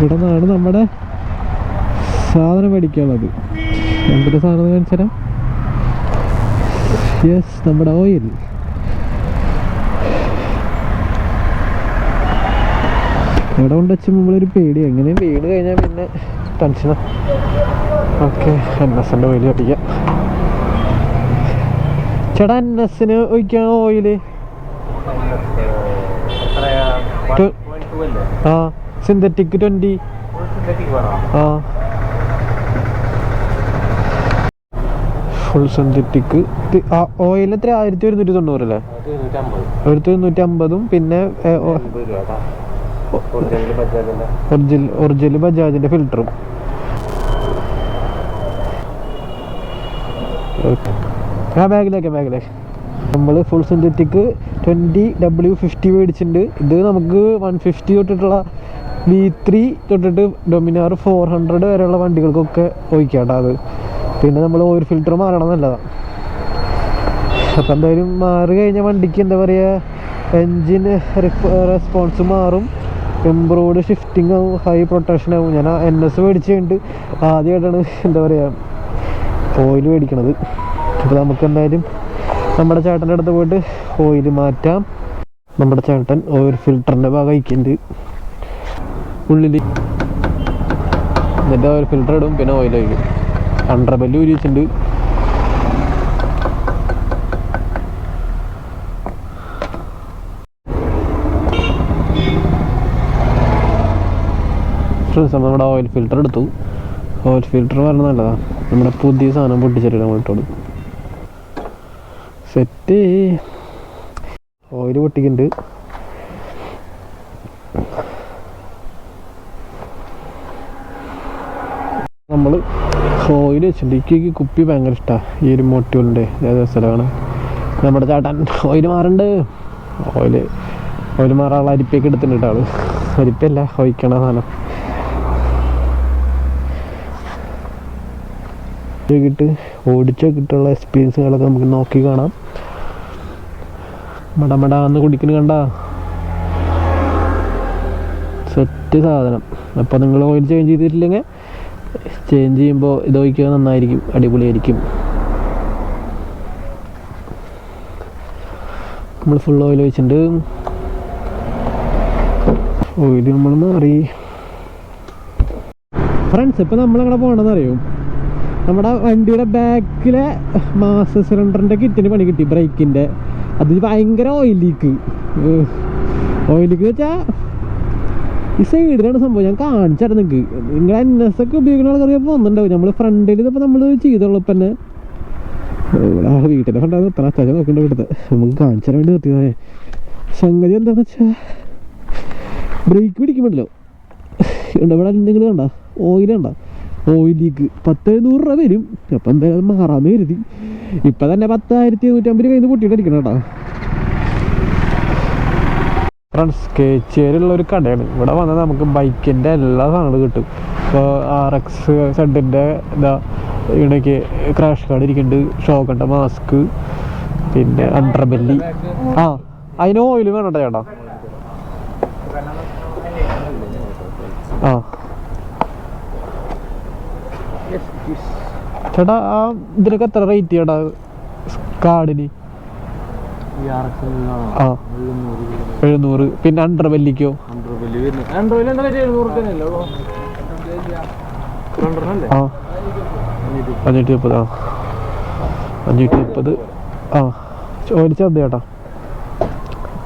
ഇവിടെ നിന്നാണ് നമ്മുടെ സാധനം മേടിക്കാനുള്ളത്. എന്തൊരു സാധനം കാണിച്ചുതരാം. യെസ് നമ്മുടെ ഓയിൽ ഇവിടെ കൊണ്ട് വെച്ച് നമ്മളൊരു പേടി. എങ്ങനെയും വീണ് കഴിഞ്ഞാൽ പിന്നെ ടെൻഷനാ ഓക്കെ എൻ എസിന്റെ ഓയിൽ അടിക്കാം ചേട്ടാ എൻ എസിന് ഒഴിക്കാൻ ഓയിൽ ആ. സിന്തറ്റിക് ട്വന്റി ആ. ഫുൾ സിന്തറ്റിക് ഓയിൽ എത്ര ആയിരത്തി ഒരുന്നൂറ്റി തൊണ്ണൂറല്ലേ ആയിരത്തി ഒരുന്നൂറ്റി അമ്പതും പിന്നെ ഒറിജിനൽ ബജാജിന്റെ ഫിൽറ്ററും ആ ബാഗിലേക്ക് ബാഗിലേക്ക്. നമ്മൾ full synthetic twenty W fifty മേടിച്ചിട്ടുണ്ട്. ഇത് നമുക്ക് വൺ ഫിഫ്റ്റി തൊട്ടിട്ടുള്ള വി ത്രീ തൊട്ടിട്ട് ഡൊമിനാർ ഫോർ ഹൺഡ്രഡ് വരെയുള്ള വണ്ടികൾക്കൊക്കെ ഒഴിക്കാട്ടോ അത്. പിന്നെ നമ്മൾ ഓയിൽ ഫിൽറ്റർ മാറണം നല്ലതാണ് അപ്പം എന്തായാലും മാറി കഴിഞ്ഞ വണ്ടിക്ക് എന്താ പറയുക എൻജിൻ റെസ്പോൺസ് മാറും. എംബ്രോയ്ഡ് ഷിഫ്റ്റിംഗ് ആവും ഹൈ പ്രൊട്ടക്ഷൻ ആവും. ഞാൻ എൻ എസ് മേടിച്ചുകൊണ്ട് ആദ്യമായിട്ടാണ് എന്താ പറയുക ഓയിൽ മേടിക്കണത്. അപ്പോൾ നമുക്ക് എന്തായാലും നമ്മുടെ ചേട്ടന്റെ അടുത്ത് പോയിട്ട് ഓയിൽ മാറ്റാം. നമ്മുടെ ചേട്ടൻ ഓയിൽ ഫിൽറ്ററിന്റെ ഭാഗം അയക്കുന്നുണ്ട് ഉള്ളിൽ എന്നിട്ട് ഒരു ഫിൽറ്റർ ഇടും പിന്നെ ഓയിൽ ഒഴിക്കും. അണ്ടർ ബെല്ല് ഉരിച്ചിട്ടുണ്ട് നമ്മുടെ ഓയിൽ ഫിൽറ്റർ എടുത്തു. ഓയിൽ ഫിൽറ്റർ പറഞ്ഞ നല്ലതാണ് നമ്മുടെ പുതിയ സാധനം പൊട്ടിച്ചിട്ട് നമ്മൾ ഇട്ടോളൂ. സെറ്റ് ഓയിൽ പൊട്ടിക്കുന്നുണ്ട്. നമ്മൾ ഓയിൽ വെച്ചിട്ടുണ്ട്. എനിക്ക് കുപ്പി ഭയങ്കര ഇഷ്ടമാണ് ഈ ഒരു മോട്ടിയോളിന്റെ ഏത് സ്ഥലമാണ്? നമ്മുടെ ചേട്ടൻ ഓയിൽ മാറുണ്ട്. ഓയിൽ ഓയിൽ മാറാനുള്ള അരിപ്പയൊക്കെ എടുത്തിട്ടുണ്ട് ആൾ. അരിപ്പല്ല ഒഴിക്കണ സാധനം. കിട്ട് ഓടിച്ച കിട്ടുള്ള എക്സ്പീരിയൻസുകളൊക്കെ നമുക്ക് നോക്കി കാണാം. മടമടാന്ന് കുടിക്കുന്നു കണ്ട? സെറ്റ് സാധനം. അപ്പോൾ നിങ്ങൾ ഓയിൽ ചേഞ്ച് ചെയ്തിട്ടില്ലെങ്കിൽ ചേഞ്ച് ചെയ്യുമ്പോൾ ഇത് ഒഴിക്കുക നന്നായിരിക്കും അടിപൊളിയായിരിക്കും. നമ്മൾ ഫുൾ ഓയിൽ ഒഴിച്ചിട്ടുണ്ട്. ഓയിൽ നമ്മൾ മാറി. ഫ്രണ്ട്സ് ഇപ്പം നമ്മളെങ്ങനെ പോകണമെന്ന് അറിയും നമ്മുടെ വണ്ടിയുടെ ബാക്കിലെ മാസ് സിലിണ്ടറിന്റെ കിറ്റിന് പണി കിട്ടി ബ്രേക്കിന്റെ അത് ഭയങ്കര ഓയിൽ ലീക്ക് വെച്ചാൽ ഈ സൈഡിലാണ് സംഭവം. ഞാൻ കാണിച്ചായിരുന്നു നിങ്ങൾക്ക് നിങ്ങൾ എൻ എസ് ഒക്കെ ഉപയോഗിക്കുന്ന ആൾക്കാർക്ക് വന്നിട്ടുണ്ടാവും. നമ്മൾ ഫ്രണ്ടിൽ ഇതിപ്പോൾ നമ്മൾ ചെയ്തോളൂ ഇപ്പം തന്നെ. ഇവിടെ ആ വീട്ടിലെ ഫ്രണ്ടാണ് നിർത്തണം. അച്ചാച്ച നോക്കണ്ട വീട്ടിൽ നമുക്ക് കാണിച്ചാൽ വേണ്ടി നിർത്തിയതേ സംഗതി എന്താണെന്ന് വെച്ചാൽ ബ്രേക്ക് പിടിക്കുമ്പോഴല്ലോ ഉണ്ട് ഇവിടെ എന്തെങ്കിലും കണ്ട? ഓയിൽ കണ്ട? ഓയിൽ ലീക്ക് പത്ത് എഴുന്നൂറ് രൂപ വരും. അപ്പം എന്തായാലും മാറാമെന്ന് കരുതി. ഇപ്പം തന്നെ പത്തായിരത്തി എഴുന്നൂറ്റമ്പത് കയ്യിൽ നിന്ന് പൊട്ടിയിട്ടിരിക്കണം കേട്ടോ. ഫ്രണ്ട്സ് കേച്ചേരിയുള്ള ഒരു കടയാണ്. ഇവിടെ വന്നാൽ നമുക്ക് ബൈക്കിന്റെ എല്ലാ സാധനങ്ങളും കിട്ടും. ഇപ്പോൾ ആർ എക്സ് സെഡിന്റെ ഇതാ ഇടയ്ക്ക് ക്രാഷ് കാർഡ് ഇരിക്കുന്നുണ്ട്. ഷോക്കണ്ട മാസ്ക് പിന്നെ അണ്ടർബെല്ലി ആ അതിന് ഓയിൽ വേണം ചേട്ടാ. ആ. ചേട്ടാ ആ ഇതിനൊക്കെ എത്ര റേറ്റ് ചേട്ടാ? കാർഡിന് ആ. എഴുന്നൂറ്. പിന്നെ അണ്ടർ ബെല്ലിക്കോ ആ. അഞ്ഞൂറ്റി മുപ്പത്. ആ. അഞ്ഞൂറ്റി മുപ്പത്. ആ. ചോദിച്ചാൽ ചെറുത് ചേട്ടാ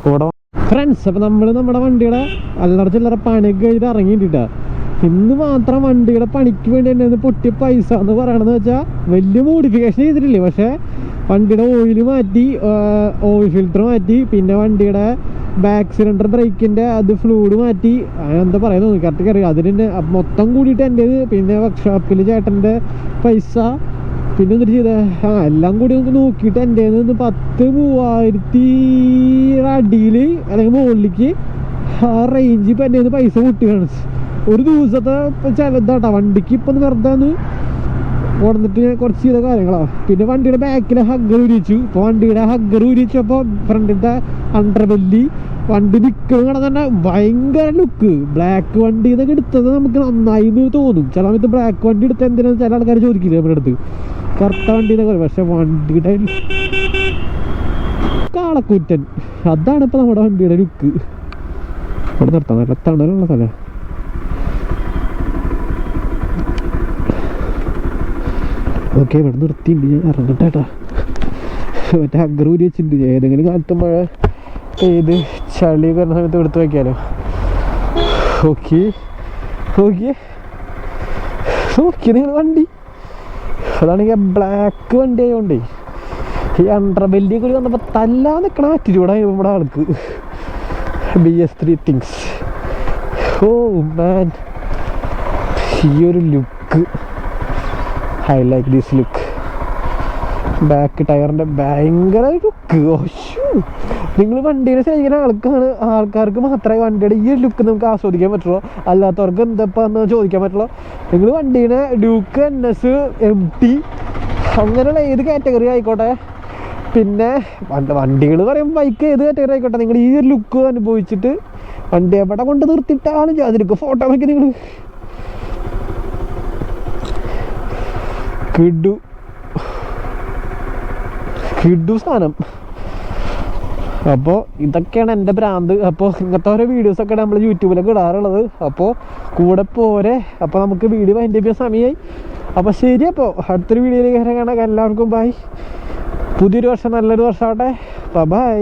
ഇവിടെ ഫ്രണ്ട്സ് അപ്പം നമ്മൾ നമ്മുടെ വണ്ടിയുടെ അല്ലറ ചില്ലറ പണിയൊക്കെ കഴിഞ്ഞിട്ട് ഇറങ്ങിയിട്ടാ ഇന്ന് മാത്രം വണ്ടിയുടെ പണിക്ക് വേണ്ടി തന്നെ പൊട്ടി പൈസ എന്ന് പറയണെന്ന് വെച്ചാൽ വലിയ മോഡിഫിക്കേഷൻ ചെയ്തിട്ടില്ലേ? പക്ഷേ വണ്ടിയുടെ ഓയിൽ മാറ്റി ഓയിൽ ഫിൽറ്റർ മാറ്റി പിന്നെ വണ്ടിയുടെ ബാക്ക് സിലിണ്ടർ ബ്രേക്കിന്റെ അത് ഫ്ലൂഡ് മാറ്റി. അങ്ങനെന്താ പറയുന്നത് കറക്റ്റ് അറിയാം? അതിന് മൊത്തം കൂടിയിട്ട് എന്റേത് പിന്നെ വർക്ക്ഷോപ്പിൽ ചേട്ടന്റെ പൈസ. പിന്നെ എന്നിട്ട് ചെയ്ത? ആ എല്ലാം കൂടി നമുക്ക് നോക്കിയിട്ട് എന്റെ നിന്ന് പത്ത് മൂവായിരത്തി അടിയിൽ അല്ലെങ്കിൽ മുകളിലേക്ക് ആ റേഞ്ച് ഇപ്പം എന്റെ പൈസ മുട്ടിയാണ് ഒരു ദിവസത്തെ ചിലതാട്ടാ വണ്ടിക്ക് ഇപ്പം വെറുതെ ഞാൻ കുറച്ച് ചെയ്ത കാര്യങ്ങളാ. പിന്നെ വണ്ടിയുടെ ബാക്കിലെ ഹഗ്ഗർ ഉരിച്ചു ഇപ്പോൾ വണ്ടിയുടെ ഹഗ്ഗർ ഉരിച്ചപ്പോൾ ഫ്രണ്ടിലത്തെ അണ്ടർബെല്ലി വണ്ടി നിൽക്കുന്നത് കാണാൻ തന്നെ ഭയങ്കര ലുക്ക് ബ്ലാക്ക് വണ്ടി ഇതൊക്കെ എടുത്തത് നമുക്ക് നന്നായി എന്ന് തോന്നും. ചില സമയത്ത് ബ്ലാക്ക് വണ്ടി എടുത്ത് എന്തിനാന്ന് ചില ആൾക്കാർ ചോദിക്കില്ല നമ്മുടെ അടുത്ത്. കറുത്ത വണ്ടി എന്നൊക്കെ പക്ഷെ വണ്ടിയുടെ കാളക്കൂറ്റൻ. അതാണ് ഇപ്പൊ നമ്മുടെ വണ്ടിയുടെ ലുക്ക് ഇവിടെ നിർത്താം നല്ല തണലുള്ള സ്ഥലം. ഓക്കെ ഇവിടെ നിർത്തിയിട്ടുണ്ട് ഞാൻ ഇറങ്ങട്ടെ കേട്ടാ മറ്റേ അഗ്രൂരി വെച്ചിട്ടുണ്ട്. ഏതെങ്കിലും കാലത്ത് മഴ പെയ്ത് ചളി വരുന്ന സമയത്ത് എടുത്ത് വയ്ക്കാലോ ഓക്കെ ഓക്കെ നോക്കി നിങ്ങൾ വണ്ടി. അതാണെങ്കിൽ ബ്ലാക്ക് വണ്ടി ആയതുകൊണ്ടേ ഈ അണ്ടർബെല്ലി കൂടി വന്നപ്പോൾ തല്ലാ നിൽക്കണ ആറ്റിറ്റ്യൂഡാണ് നമ്മുടെ ആൾക്ക്. B S three things oh man ഈ ഒരു look I like this look back ടയറിന്റെ ഭയങ്കര ലുക്ക് നിങ്ങൾ വണ്ടിയിൽ സ്നേഹിക്കുന്ന ആൾക്കാണ്. ആൾക്കാർക്ക് മാത്രമേ വണ്ടിയുടെ ഈ ലുക്ക് നമുക്ക് ആസ്വദിക്കാൻ പറ്റുള്ളൂ. അല്ലാത്തവർക്ക് എന്താന്ന് ചോദിക്കാൻ പറ്റുള്ളൂ. നിങ്ങൾ വണ്ടീനെ Duke N S M T അങ്ങനെയുള്ള ഏത് കാറ്റഗറി ആയിക്കോട്ടെ. പിന്നെ വണ്ടികൾ പറയുമ്പോൾ ബൈക്ക് ഏത് കാറ്റഗറി ആയിക്കോട്ടെ. നിങ്ങൾ ഈ ഒരു ലുക്ക് അനുഭവിച്ചിട്ട് വണ്ടി എവിടെ കൊണ്ട് നിർത്തിയിട്ടാണ്. അതിലേക്ക് ഫോട്ടോ വെക്കി നിങ്ങൾ കിഡു കിഡു സാധനം. അപ്പോൾ ഇതൊക്കെയാണ് എന്റെ ഭ്രാന്ത്. അപ്പോൾ ഇങ്ങനത്തെ ഓരോ വീഡിയോസൊക്കെ നമ്മൾ യൂട്യൂബിലൊക്കെ ഇടാറുള്ളത്. അപ്പോൾ കൂടെ പോരെ. അപ്പോൾ നമുക്ക് വീഡിയോ അതിന്റെ ഇപ്പോൾ സമയമായി അപ്പോൾ ശരി അപ്പോൾ അടുത്തൊരു വീഡിയോയിലേക്ക് കാണാൻ എല്ലാവർക്കും ബൈ പുതിയൊരു വർഷം നല്ലൊരു വർഷമാവട്ടെ ബൈ